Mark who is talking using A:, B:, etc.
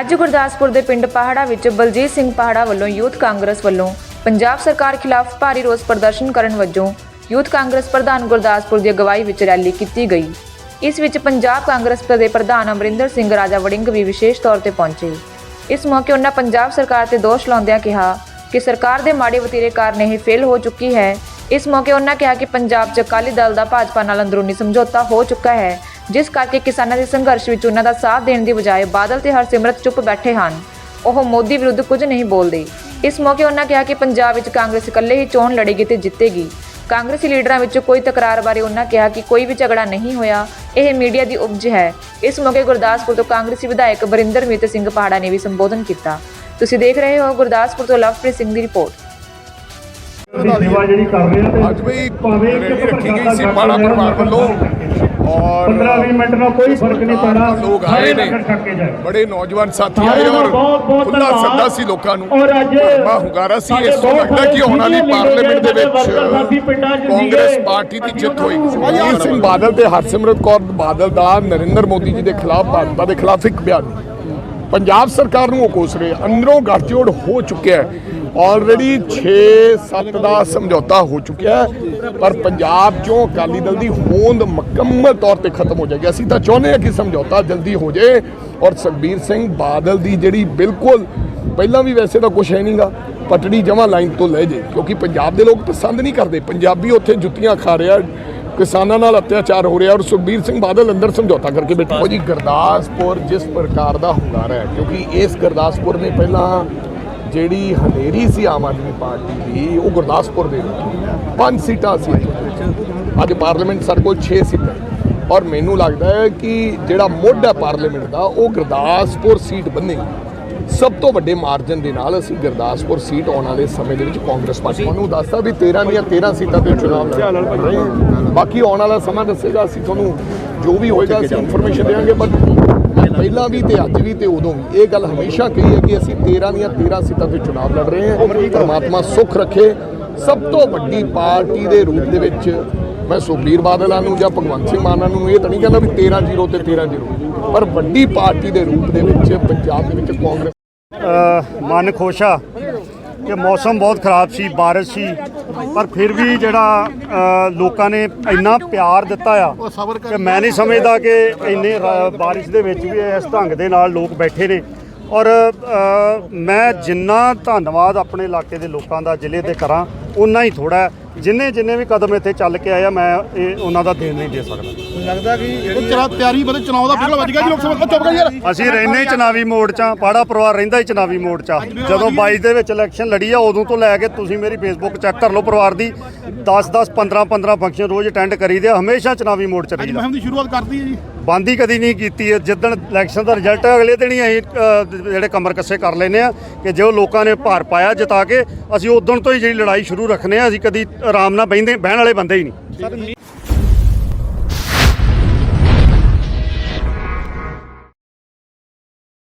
A: ਅੱਜ ਗੁਰਦਾਸਪੁਰ ਦੇ ਪਿੰਡ ਪਹਾੜਾ ਵਿੱਚ ਬਲਜੀਤ ਸਿੰਘ ਪਹਾੜਾ ਵੱਲੋਂ ਯੂਥ ਕਾਂਗਰਸ ਵੱਲੋਂ ਪੰਜਾਬ ਸਰਕਾਰ ਖਿਲਾਫ ਭਾਰੀ ਰੋਸ ਪ੍ਰਦਰਸ਼ਨ ਕਰਨ ਵਜੋਂ ਯੂਥ ਕਾਂਗਰਸ ਪ੍ਰਧਾਨ ਗੁਰਦਾਸਪੁਰ ਦੀ ਅਗਵਾਈ ਵਿੱਚ ਰੈਲੀ ਕੀਤੀ ਗਈ। ਇਸ ਵਿੱਚ ਪੰਜਾਬ ਕਾਂਗਰਸ ਦੇ ਪ੍ਰਧਾਨ ਅਮਰਿੰਦਰ ਸਿੰਘ, ਰਾਜਾ ਵੜਿੰਗ ਵੀ ਵਿਸ਼ੇਸ਼ ਤੌਰ ਤੇ ਪਹੁੰਚੇ। ਇਸ ਮੌਕੇ ਉਹਨਾਂ ਪੰਜਾਬ ਸਰਕਾਰ ਤੇ ਦੋਸ਼ ਲਾਉਂਦਿਆਂ ਕਿਹਾ ਕਿ ਸਰਕਾਰ ਦੇ ਮਾੜੇ ਵਤੀਰੇ ਕਾਰਨ ਇਹ ਫੇਲ ਹੋ ਚੁੱਕੀ ਹੈ। ਇਸ ਮੌਕੇ ਉਹਨਾਂ ਕਿਹਾ ਕਿ ਪੰਜਾਬ 'ਚ ਅਕਾਲੀ ਦਲ ਦਾ ਭਾਜਪਾ ਨਾਲ ਅੰਦਰੂਨੀ ਸਮਝੌਤਾ ਹੋ ਚੁੱਕਾ ਹੈ। ਜਿਸ ਕਰਕੇ ਕਿਸਾਨਾਂ ਦੇ ਸੰਘਰਸ਼ ਵਿੱਚ ਉਹਨਾਂ ਦਾ ਸਾਥ ਦੇਣ ਦੀ ਬਜਾਏ ਬਾਦਲ ਤੇ ਹਰਸਿਮਰਤ ਚੁੱਪ ਬੈਠੇ ਹਨ। ਉਹ ਮੋਦੀ ਵਿਰੁੱਧ ਕੁਝ ਨਹੀਂ ਬੋਲਦੇ। ਇਸ ਮੌਕੇ ਉਹਨਾਂ ਕਿਹਾ ਕਿ ਪੰਜਾਬ ਵਿੱਚ ਕਾਂਗਰਸ ਇਕੱਲੇ ਹੀ ਚੋਣ ਲੜੇਗੀ ਤੇ ਜਿੱਤੇਗੀ। ਕਾਂਗਰਸੀ ਲੀਡਰਾਂ ਵਿੱਚ ਕੋਈ ਤਕਰਾਰ ਬਾਰੇ ਉਹਨਾਂ ਕਿਹਾ ਕਿ ਕੋਈ ਵੀ ਝਗੜਾ ਨਹੀਂ ਹੋਇਆ। ਇਹ ਮੀਡੀਆ ਦੀ ਉਪਜ ਹੈ। ਇਸ ਮੌਕੇ ਗੁਰਦਾਸਪੁਰ ਤੋਂ ਕਾਂਗਰਸੀ ਵਿਧਾਇਕ ਬਰਿੰਦਰਮੀਤ ਸਿੰਘ ਪਹਾੜਾ ਨੇ ਵੀ ਸੰਬੋਧਨ ਕੀਤਾ। ਤੁਸੀਂ ਦੇਖ ਰਹੇ ਹੋ ਗੁਰਦਾਸਪੁਰ ਤੋਂ ਲਵਪ੍ਰੀਤ ਸਿੰਘ ਦੀ ਰਿਪੋਰਟ।
B: ਅੱਜ ਵੀ
C: ਭਾਵੇਂ ਇੱਕ
B: ਰੈਲੀ ਰੱਖੀ ਗਈ ਸੀ। ਪਾੜਾ ਪਰਿਵਾਰ ਵੱਲੋਂ ਔਰ
C: 15-20 ਮਿੰਟ ਨਾਲ ਕੋਈ ਫ਼ਰਕ ਨਹੀਂ ਪੈਣਾ।
B: ਲੋਕ ਆਏ
C: ਸਾਰੇ
B: ਨੇ।
C: ਲੰਗਰ ਛਕ ਕੇ ਜਾਏ।
B: ਬੜੇ ਨੌਜਵਾਨ ਸਾਥੀ ਆਏ
C: ਸਾਰਿਆਂ ਦਾ
B: ਔਰ
C: ਬਹੁਤ ਬਹੁਤ
B: ਖੁੱਲਾ। ਸੱਦਾ ਸੀ ਲੋਕਾਂ ਨੂੰ।
C: ਔਰ ਅੱਜ
B: ਭਰਵਾਂ ਹੁੰਗਾਰਾ ਸੀ। ਇਸ ਤੋਂ ਲੱਗਦਾ ਕਿ ਆਉਣ ਵਾਲੀ ਪਾਰਲੀਮੈਂਟ ਦੇ ਵਿੱਚ ਕਾਂਗਰਸ। ਪਾਰਟੀ ਦੀ ਜਿੱਤ
C: ਨੂੰ
B: ਅਜੀਤ ਸਿੰਘ ਬਾਦਲ ਤੇ ਹਰਸਿਮਰਤ ਕੌਰ ਬਾਦਲ ਦਾ ਨਰਿੰਦਰ ਮੋਦੀ ਜੀ ਦੇ ਖਿਲਾਫ ਭਾਜਪਾ ਦੇ ਖਿਲਾਫ ਇੱਕ ਬਿਆਨ। ਪੰਜਾਬ ਸਰਕਾਰ ਨੂੰ ਉਹ ਕੋਸ ਰਹੇ। ਅੰਦਰੋਂ ਗੱਠਜੋੜ ਹੋ ਚੁੱਕਿਆ ਹੈ। ਆਲਰੇਡੀ 6-7 ਦਾ ਸਮਝੌਤਾ ਹੋ ਚੁੱਕਿਆ ਪਰ ਪੰਜਾਬ 'ਚੋਂ ਅਕਾਲੀ ਦਲ ਦੀ ਹੋਂਦ ਮੁਕੰਮਲ ਤੌਰ ਤੇ ਖਤਮ ਹੋ ਜਾਏਗੀ। ਅਸੀਂ ਤਾਂ ਚਾਹੁੰਦੇ ਹਾਂ ਕਿ ਸਮਝੌਤਾ ਜਲਦੀ ਹੋ ਜਾਏ ਔਰ ਸੁਖਬੀਰ ਸਿੰਘ ਬਾਦਲ ਦੀ ਜਿਹੜੀ ਬਿਲਕੁਲ ਪਹਿਲਾਂ ਵੀ ਵੈਸੇ ਤਾਂ ਕੁਝ ਹੈ ਨਹੀਂਗਾ ਪਟੜੀ ਜਮਾ ਲਾਈਨ ਤੋਂ ਲੈ ਜੇ ਕਿਉਂਕਿ ਪੰਜਾਬ ਦੇ ਲੋਕ ਪਸੰਦ ਨਹੀਂ ਕਰਦੇ। ਪੰਜਾਬੀ ਉੱਥੇ ਜੁੱਤੀਆਂ ਖਾ ਰਿਹਾ, ਕਿਸਾਨਾਂ ਨਾਲ ਅਤਿਆਚਾਰ ਹੋ ਰਿਹਾ ਔਰ ਸੁਖਬੀਰ ਸਿੰਘ ਬਾਦਲ ਅੰਦਰ ਸਮਝੌਤਾ ਕਰਕੇ ਬੈਠਾ। ਉਹ ਜੀ ਗੁਰਦਾਸਪੁਰ ਜਿਸ ਪ੍ਰਕਾਰ ਦਾ ਹੁੰਗਾਰਾ ਹੈ, ਕਿਉਂਕਿ ਇਸ ਗੁਰਦਾਸਪੁਰ ਨੇ ਪਹਿਲਾਂ ਜਿਹੜੀ ਹਨੇਰੀ ਸੀ ਆਮ ਆਦਮੀ ਪਾਰਟੀ ਦੀ ਉਹ ਗੁਰਦਾਸਪੁਰ ਦੇ ਵਿੱਚ ਪੰਜ ਸੀਟਾਂ ਸੀ ਅੱਜ ਪਾਰਲੀਮੈਂਟ ਸਾਡੇ ਕੋਲ 6 ਸੀਟਾਂ ਔਰ ਮੈਨੂੰ ਲੱਗਦਾ ਹੈ ਕਿ ਜਿਹੜਾ ਮੁੱਢ ਹੈ ਪਾਰਲੀਮੈਂਟ ਦਾ ਉਹ ਗੁਰਦਾਸਪੁਰ ਸੀਟ ਬੰਨੇਗੀ ਸਭ ਤੋਂ ਵੱਡੇ ਮਾਰਜਨ ਦੇ ਨਾਲ ਅਸੀਂ ਗੁਰਦਾਸਪੁਰ ਸੀਟ ਆਉਣ ਵਾਲੇ ਸਮੇਂ ਦੇ ਵਿੱਚ ਕਾਂਗਰਸ ਪਾਰਟੀ ਨੂੰ ਦੱਸਦਾ ਵੀ 13 ਦੀਆਂ 13 ਸੀਟਾਂ ਤੇ ਹਾਂ। ਬਾਕੀ ਆਉਣ ਵਾਲਾ ਸਮਾਂ ਦੱਸੇਗਾ ਅਸੀਂ ਤੁਹਾਨੂੰ ਜੋ ਵੀ ਹੋਏਗਾ ਅਸੀਂ ਇਨਫੋਰਮੇਸ਼ਨ ਦੇਵਾਂਗੇ ਬਟ ਪਹਿਲਾਂ ਵੀ ਤੇ ਅੱਜ ਵੀ ਤੇ ਉਦੋਂ ਵੀ। ਇਹ ਗੱਲ ਹਮੇਸ਼ਾ ਕਹੀ ਹੈ ਕਿ ਅਸੀਂ 13 ਦੀਆਂ 13 ਸੀਟਾਂ ਤੇ ਚੁਣਾਵ ਲੜ ਰਹੇ ਹਾਂ। ਪਰਮਾਤਮਾ ਸੁੱਖ ਰੱਖੇ। ਸਭ ਤੋਂ ਵੱਡੀ ਪਾਰਟੀ ਦੇ ਰੂਪ ਦੇ ਵਿੱਚ ਮੈਂ ਸੁਖਬੀਰ ਬਾਦਲਾਂ ਨੂੰ ਜਾਂ ਭਗਵੰਤ ਸਿੰਘ ਮਾਨ ਨੂੰ ਇਹ ਤਾਂ ਨਹੀਂ ਕਹਿੰਦਾ ਵੀ 13-0 ਤੇ 13-0 ਪਰ ਵੱਡੀ ਪਾਰਟੀ ਦੇ ਰੂਪ ਦੇ ਵਿੱਚ ਪੰਜਾਬ ਦੇ ਵਿੱਚ ਕਾਂਗਰਸ
D: ਮਨ ਖੁਸ਼ ਕਿ ਮੌਸਮ ਬਹੁਤ ਖਰਾਬ ਸੀ, ਬਾਰਿਸ਼ ਸੀ, ਪਰ ਫਿਰ ਵੀ ਜਿਹੜਾ ਲੋਕਾਂ ਨੇ ਇੰਨਾ ਪਿਆਰ ਦਿੱਤਾ ਆ ਕਿ ਮੈਂ ਨਹੀਂ ਸਮਝਦਾ ਕਿ ਇੰਨੇ ਰਾ- ਬਾਰਿਸ਼ ਦੇ ਵਿੱਚ ਵੀ ਇਸ ਢੰਗ ਦੇ ਨਾਲ ਲੋਕ ਬੈਠੇ ਨੇ। ਔਰ ਮੈਂ ਜਿੰਨਾ ਧੰਨਵਾਦ ਆਪਣੇ ਇਲਾਕੇ ਦੇ ਲੋਕਾਂ ਦਾ, ਜ਼ਿਲ੍ਹੇ ਦੇ ਕਰਾਂ ਉਨਾ ਹੀ ਥੋੜਾ ਜਿੰਨੇ ਜਿੰਨੇ ਵੀ ਕਦਮ ਇੱਥੇ ਚੱਲ ਕੇ ਆਇਆ ਮੈਂ ਇਹ ਉਹਨਾਂ ਦਾ ਦੇਣ ਨਹੀਂ ਦੇ ਸਕਦਾ।
E: ਉਹ ਚਲਾ ਤਿਆਰੀ ਬਦੇ ਚੁਣਾਵ ਦਾ ਬਿਗਲ ਵੱਜ ਗਿਆ ਜੀ ਲੋਕ ਸਭਾ ਉਹ ਚੁੱਪ ਕਰ ਯਾਰ।
D: ਅਸੀਂ ਰਹਿੰਦੇ ਹੀ ਚਨਾਵੀ ਮੋੜ 'ਚ ਆ ਪਾੜਾ ਪਰਿਵਾਰ ਰਹਿੰਦਾ ਹੀ ਚਨਾਵੀ ਮੋੜ 'ਚ ਜਦੋਂ 22 ਦੇ ਵਿੱਚ ਇਲੈਕਸ਼ਨ ਲੜੀ ਆ ਉਦੋਂ ਤੋਂ ਲੈ ਕੇ ਤੁਸੀਂ ਮੇਰੀ ਫੇਸਬੁੱਕ ਚੈੱਕ ਕਰ ਲਓ ਪਰਿਵਾਰ ਦੀ। 10 10 15 15 ਫੰਕਸ਼ਨ ਰੋਜ਼ ਅਟੈਂਡ ਕਰੀਦੇ ਆ ਹਮੇਸ਼ਾ ਚਨਾਵੀ ਮੋੜ 'ਚ
E: ਅੱਜ
D: ਰਹੀਦਾ।
E: ਮਹਿਮ ਦੀ ਸ਼ੁਰੂਆਤ ਕਰਦੀ ਹੈ ਜੀ।
D: ਬੰਦ ਹੀ ਕਦੀ ਨਹੀਂ ਕੀਤੀ ਹੈ। ਜਿੱਦਣ ਇਲੈਕਸ਼ਨ ਦਾ ਰਿਜ਼ਲਟ ਹੈ ਅਗਲੇ ਦਿਨ ਹੀ ਅਸੀਂ ਅ, ਜਿਹੜੇ ਕਮਰ ਕੱਸੇ ਕਰ ਲੈਨੇ ਆ ਕਿ ਜੋ ਲੋਕਾਂ ਨੇ ਭਾਰ ਪਾਇਆ ਜਿਤਾ ਕੇ ਅਸੀਂ ਉਦੋਂ ਤੋਂ ਹੀ ਜਿਹੜੀ ਲੜਾਈ ਸ਼ੁਰੂ ਰੱਖਨੇ ਆ ਅਸੀਂ ਕਦੀ ਆਰਾਮ ਨਾਲ ਬਹਿੰਦੇ ਬਹਿਣ ਵਾਲੇ ਬੰਦੇ ਹੀ ਨਹੀਂ।